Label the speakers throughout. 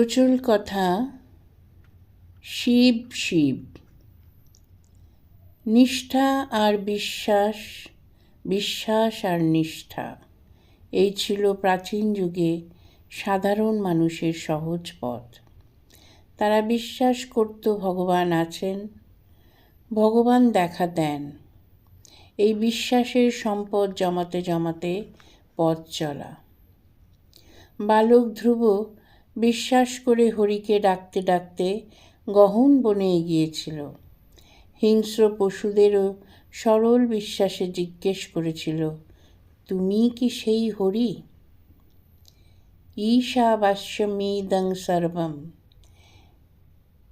Speaker 1: প্রচুর কথা, শিব শিব। নিষ্ঠা আর বিশ্বাস বিশ্বাস আর নিষ্ঠা, এই ছিল প্রাচীন যুগে সাধারণ মানুষের সহজ পথ। তারা বিশ্বাস করত ভগবান আছেন, ভগবান দেখা দেন। এই বিশ্বাসের সম্পদ জমাতে জমাতে পথ চলা। বালক ধ্রুব বিশ্বাস করে হরিকে ডাকতে ডাকতে গহন বনে এগিয়েছিল। হিংস্র পশুদেরও সরল বিশ্বাসে জিজ্ঞেস করেছিল, তুমি কি সেই হরি? ঈশাবাস্যমিদং সর্বম।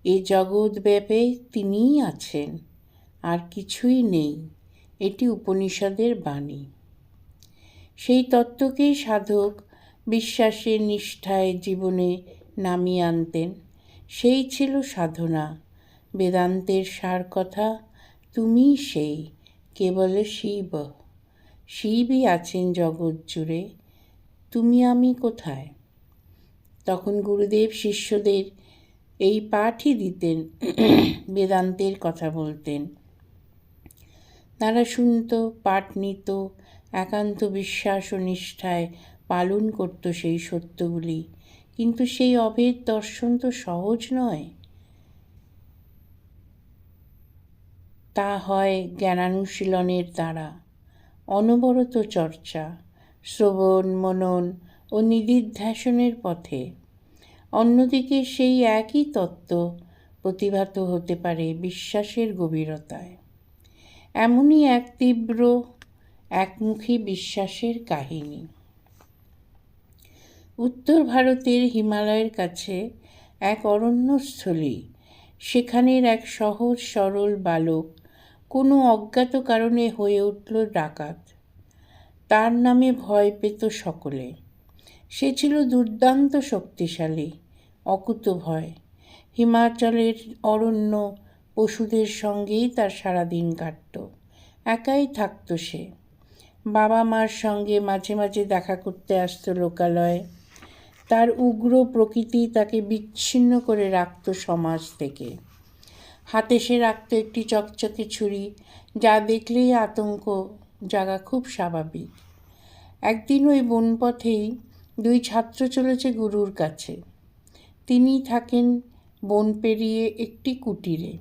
Speaker 1: এ জগৎ ব্যাপে তিনিই আছেন, আর কিছুই নেই। এটি উপনিষদের বাণী। সেই তত্ত্বকেই সাধক বিশ্বাসের নিষ্ঠায় জীবনে নামিয়ে আনতেন। সেই ছিল সাধনা। বেদান্তের সার কথা তুমি সেই, কেবল শিব। শিবই আছেন জগৎ জুড়ে, তুমি আমি কোথায়? তখন গুরুদেব শিষ্যদের এই পাঠই দিতেন, বেদান্তের কথা বলতেন। তারা শুনত, পাঠ নিত, একান্ত বিশ্বাস ও নিষ্ঠায় পালন করত সেই সত্যগুলি। কিন্তু সেই অভেদ দর্শন তো সহজ নয়। তা হয় জ্ঞানানুশীলনের দ্বারা। অনবরত চর্চা, শ্রবণ, মনন ও নিদিধ্যাসনের পথে। অন্যদিকে সেই একই তত্ত্ব প্রতিভাত হতে পারে বিশ্বাসের গভীরতায়। এমনই এক তীব্র, একমুখী বিশ্বাসের কাহিনী। উত্তর ভারতের হিমালয়ের কাছে এক অরণ্যস্থলী। সেখানের এক সহজ, সরল বালক কোনো অজ্ঞাত কারণে হয়ে উঠল ডাকাত। তার নামে ভয় পেত সকলে। সে ছিল দুর্দান্ত শক্তিশালী, অকুত ভয়। হিমাচলের অরণ্য পশুদের সঙ্গেই তার সারাদিন কাটত। একাই থাকতো সে। বাবা মার সঙ্গে মাঝে মাঝে দেখা করতে আসতো লোকালয়ে। তার উগ্র প্রকৃতি তাকে বিচ্ছিন্ন করে রাখত সমাজ থেকে। হাতে সে রাখত একটি চকচকে ছুরি, যা দেখলেই আতঙ্ক জাগা খুব স্বাভাবিক। একদিন ওই বনপথেই দুই ছাত্র চলেছে গুরুর কাছে। তিনি থাকেন বন পেরিয়ে একটি কুটিরে।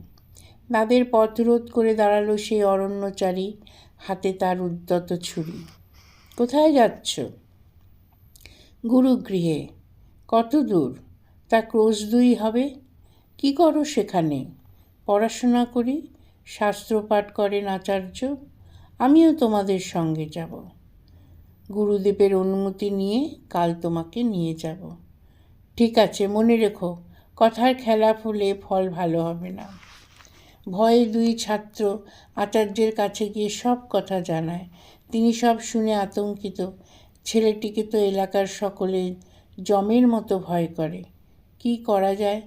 Speaker 1: তাদের পথরোধ করে দাঁড়াল সেই অরণ্যচারী, হাতে তার উদ্যত ছুরি। কোথায় যাচ্ছ? গুরুগৃহে। কত দূর? তা ক্রোশ দুই হবে। কি করো সেখানে? পড়াশোনা করি শাস্ত্রপাঠ করেন আচার্য, আমিও তোমাদের সঙ্গে যাব। গুরুদেবের অনুমতি নিয়ে কাল তোমাকে নিয়ে যাব। ঠিক আছে, মনে রেখো, কথার খেলা ফুলে ফল ভালো হবে না। ভয়ে দুই ছাত্র আচার্যের কাছে গিয়ে সব কথা জানায়। তিনি সব শুনে আতঙ্কিত। ছেলেটিকে তো এলাকার সকলে জমের মতো ভয় করে। কি করা যায়?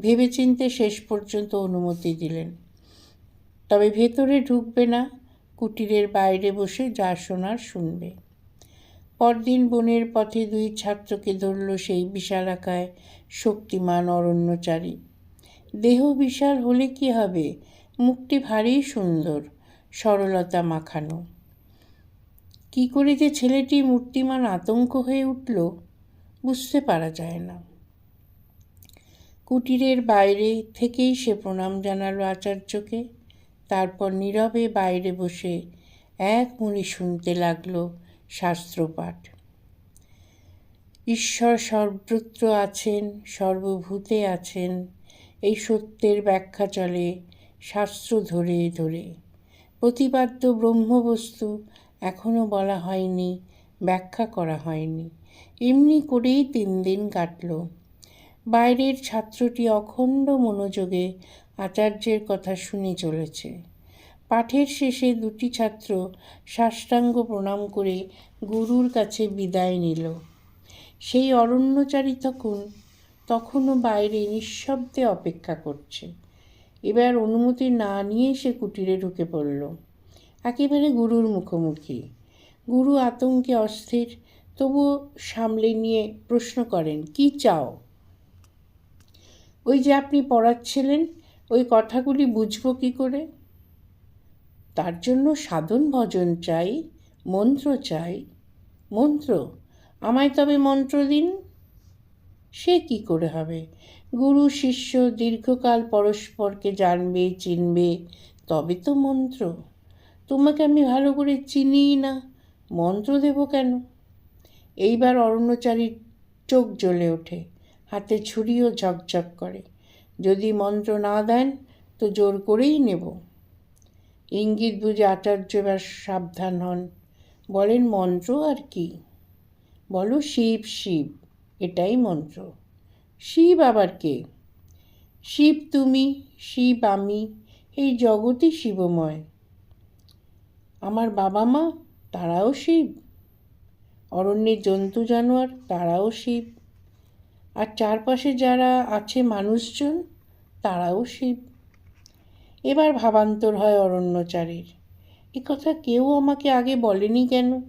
Speaker 1: ভেবেচিন্তে শেষ পর্যন্ত অনুমতি দিলেন। তবে ভেতরে ঢুকবে না, কুটিরের বাইরে বসে যা শোনার শুনবে। পরদিন বনের পথে দুই ছাত্রকে ধরল সেই বিশালাকায় শক্তিমান অরণ্যচারী। দেহ বিশাল হলে কি হবে? মুখটি ভারী সুন্দর, সরলতা মাখানো। কি করে যে ছেলেটি মূর্তিমান আতঙ্ক হয়ে উঠল বুঝতে পারা যায় না। কুটিরের বাইরে থেকেই সে প্রণাম জানালো আচার্যকে। তারপর নীরবে বাইরে বসে এক মুনি শুনতে লাগল শাস্ত্রপাঠ। ঈশ্বর সর্বত্র আছেন, সর্বভূতে আছেন, এই সত্যের ব্যাখ্যা চলে শাস্ত্র ধরে ধরে। প্রতিপাদ্য ব্রহ্মবস্তু এখনও বলা হয়নি ব্যাখ্যা করা হয়নি। এমনি করেই তিন দিন কাটল। বাইরের ছাত্রটি অখণ্ড মনোযোগে আচার্যের কথা শুনে চলেছে। পাঠের শেষে দুটি ছাত্র সাষ্টাঙ্গ প্রণাম করে গুরুর কাছে বিদায় নিল। সেই অরণ্যচারী তখন তখনও বাইরে নিঃশব্দে অপেক্ষা করছে। এবার অনুমতি না নিয়ে সে কুটিরে ঢুকে পড়ল। একেবারে গুরুর মুখোমুখি। গুরু আতঙ্কে অস্থির, তবুও সামলে নিয়ে প্রশ্ন করেন, কি চাও? ওই যে আপনি পড়াচ্ছিলেন, ওই কথাগুলি বুঝব কী করে? তার জন্য সাধন ভজন চাই, মন্ত্র চাই। মন্ত্র? আমায় তবে মন্ত্র দিন। সে কি করে হবে? গুরু, শিষ্য, দীর্ঘকাল পরস্পরকে জানবে, চিনবে, তবে তো মন্ত্র। তোমাকে আমি ভালো করে চিনিই না। মন্ত্র দেব কেন? এইবার অরণ্যচারীর চোখ জ্বলে ওঠে, হাতে ছুরিও ঝকঝক করে। যদি মন্ত্র না দেন, তো জোর করেই নেব। ইঙ্গিত বুঝে আচার্য এবার সাবধান হন। বলেন, মন্ত্র আর কি? বলো, শিব শিব, এটাই মন্ত্র। শিব আবার কে? শিব তুমি, শিব আমি, এই জগৎই শিবময়। আমার বাবা মা তারাও শিব অরণ্যের জন্তু জানোয়ার, তারাও শিব আর চারপাশে যারা আছে মানুষজন, তারাও শিব এবার ভাবান্তর হয় অরণ্যচারীর। এ কথা কেউ আমাকে আগে বলেনি কেন?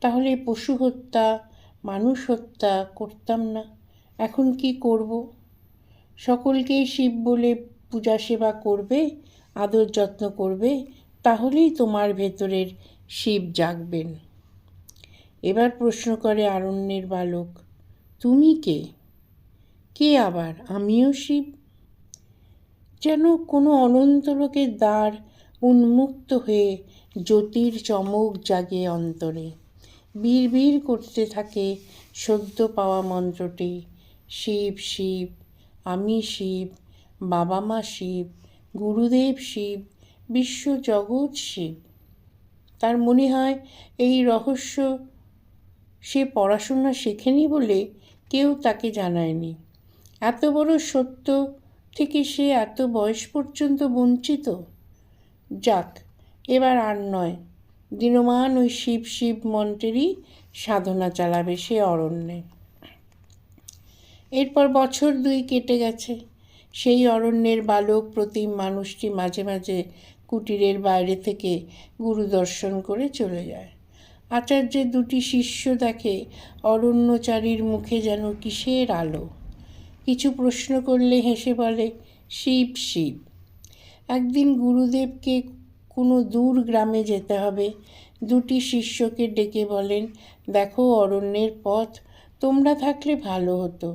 Speaker 1: তাহলে পশু হত্যা, মানুষ হত্যা করতাম না। এখন কি করব? সকলকেই শিব বলে পূজা সেবা করবে, আদর যত্ন করবে, তাহলেই তোমার ভেতরের শিব জাগবেন। এবার প্রশ্ন করে আরণ্যের বালক, তুমি কে? কে আবার, আমিও শিব? যেন কোনো অনন্ত লোকের দ্বার উন্মুক্ত হয়ে জ্যোতির চমক জাগে অন্তরে। বীর করতে থাকে সদ্য পাওয়া মন্ত্রটি, শিব শিব, আমি শিব, বাবা মা শিব, গুরুদেব শিব, বিশ্ব জগৎ শিব। তার মনে হয় এই রহস্য সে পড়াশোনা শেখেনি বলে কেউ তাকে জানায়নি। এত বড় সত্য থেকে সে এত বয়স পর্যন্ত বঞ্চিত? যাক, এবার আর নয়। দিনমান ওই শিব শিব মন্ত্রেরই সাধনা চালাবে সে অরণ্যে। এরপর বছর দুই কেটে গেছে। সেই অরণ্যের বালক প্রতিম মানুষটি মাঝে মাঝে কুটিরের বাইরে থেকে গুরু দর্শন করে চলে যায়। আচার্যের দুটি শিষ্য দেখে অরণ্যচারীর মুখে যেন কিসের আলো? কিছু প্রশ্ন করলে হেসে বলে, শিব শিব। একদিন গুরুদেবকে কোনো দূর গ্রামে যেতে হবে দুটি শিষ্যকে ডেকে বলেন, দেখো অরণ্যের পথ, তোমরা থাকলে ভালো হতো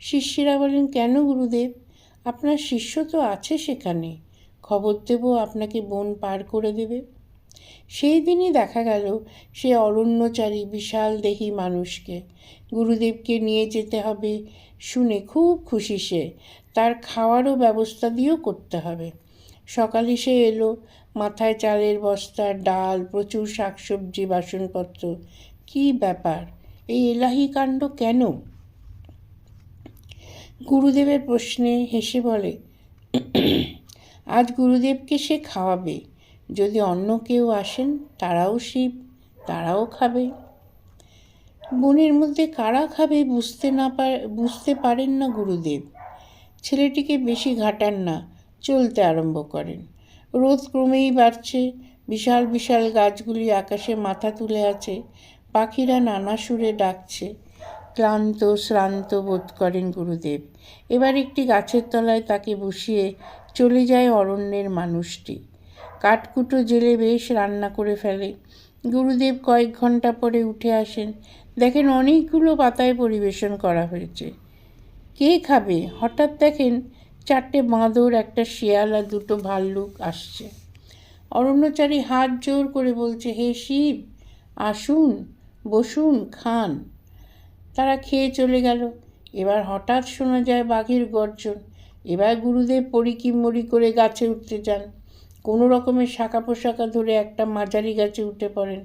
Speaker 1: শিষ্যেরা বলেন, কেন গুরুদেব? আপনার শিষ্য তো আছে সেখানে। খবর দেব, আপনাকে বন পার করে দেবে। সেই দিনই দেখা গেল সে অরণ্যচারী বিশাল দেহি মানুষকে। গুরুদেবকে নিয়ে যেতে হবে শুনে খুব খুশি সে। তার খাওয়ারও ব্যবস্থা দিয়েও করতে হবে। সকালে সে এলো, মাথায় চালের বস্তা, ডাল, প্রচুর শাকসবজি, বাসনপত্র। কি ব্যাপার? এই এলাহি কাণ্ড কেন? গুরুদেবের প্রশ্নে হেসে বলে আজ গুরুদেবকে সে খাওয়াবে। যদি অন্য কেউ আসেন, তারাও শিব, তারাও খাবে। বনের মধ্যে কারা খাবে বুঝতে না পার, বুঝতে পারেন না গুরুদেব। ছেলেটিকে বেশি ঘাটান না, চলতে আরম্ভ করেন। রোদ ক্রমেই বাড়ছে, বিশাল বিশাল গাছগুলি আকাশে মাথা তুলে আছে, পাখিরা নানা সুরে ডাকছে। ক্লান্ত, শ্রান্ত বোধ করেন গুরুদেব। এবার একটি গাছের তলায় তাকে বসিয়ে চলে যায় অরণ্যের মানুষটি। কাঠকুটো জেলে বেশ রান্না করে ফেলে। গুরুদেব কয়েক ঘণ্টা পরে উঠে আসেন। দেখেন অনেকগুলো পাতায় পরিবেশন করা হয়েছে। কে খাবে? হঠাৎ দেখেন চারটে বাঁদর, একটা শিয়াল আর দুটো ভাল্লুক আসছে। অরণ্যচারী হাত জোর করে বলছে, হে শিব, আসুন, বসুন, খান। তারা খেয়ে চলে গেল। এবার হঠাৎ শোনা যায় বাঘের গর্জন। এবার গুরুদেব পরিকিমরি করে গাছে উঠতে যান কোনো রকমের শাখা পোশাকা ধরে একটা মাঝারি গাছে উঠে পড়েন।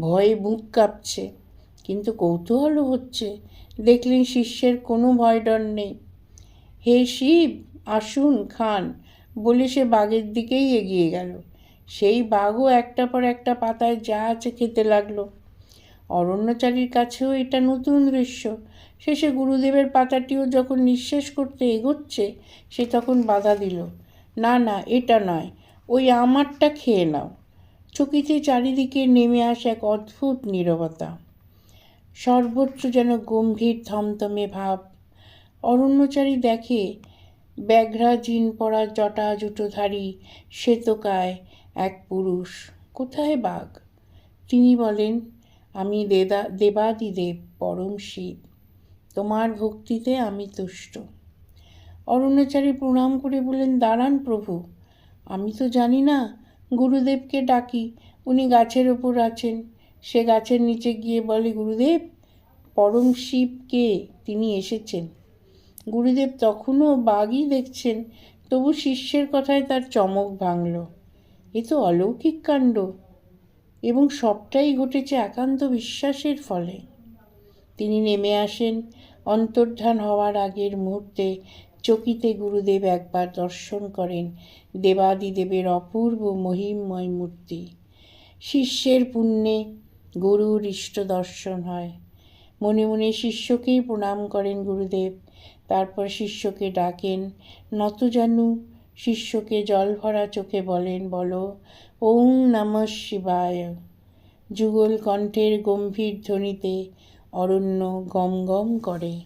Speaker 1: ভয়ে বুক কাঁপছে। কিন্তু কৌতূহলও হচ্ছে। দেখলেন শিষ্যের কোনো ভয় ডর নেই। হে শিব, আসুন, খান, বলে সে বাঘের দিকেই এগিয়ে গেল। সেই বাঘও একটা পর একটা পাতায় যা আছে খেতে লাগল। অরণ্যচারীর কাছেও এটা নতুন দৃশ্য। শেষে গুরুদেবের পাতাটিও যখন নিঃশেষ করতে এগোচ্ছে, সে তখন বাধা দিল, না না, এটা নয়, ওই আমারটা খেয়ে নাও। চকিতে চারিদিকে নেমে আসে এক অদ্ভুত নীরবতা। সর্বোচ্চ যেন গম্ভীর থমথমে ভাব। অরণ্যচারী দেখে, ব্যাঘ্রা জিন পরা জটা জুটোধারী শ্বেতকায় এক পুরুষ। কোথায় বাঘ? তিনি বলেন আমি দেদা, দেবাদিদেব পরম শিব। তোমার ভক্তিতে আমি তুষ্ট। অরণ্যচারী প্রণাম করে বললেন, দাঁড়ান প্রভু, আমি তো জানি না, গুরুদেবকে ডাকি, উনি গাছের ওপর আছেন। সে গাছের নিচে গিয়ে বলে, গুরুদেব, পরম শিবকে তিনি এসেছেন। গুরুদেব তখনও বাঘই দেখছেন, তবু শিষ্যের কথায় তার চমক ভাঙল। এ তো অলৌকিক কাণ্ড। এবং সবটাই ঘটেছে একান্ত বিশ্বাসের ফলে। তিনি নেমে আসেন। অন্তর্ধান হওয়ার আগের মুহূর্তে চকিতে গুরুদেব একবার দর্শন করেন দেবাদিদেবের অপূর্ব মহিমময় মূর্তি। শিষ্যের পুণ্যে গুরুর ইষ্ট দর্শন হয়। মনে মনে শিষ্যকেই প্রণাম করেন গুরুদেব। তারপর শিষ্যকে ডাকেন নতজানু শিষ্যকে জল ভরা চোখে বলেন, বলো, ওং নম শিবায়। যুগল কণ্ঠের গম্ভীর ধ্বনিতে অরণ্য গম গম করে।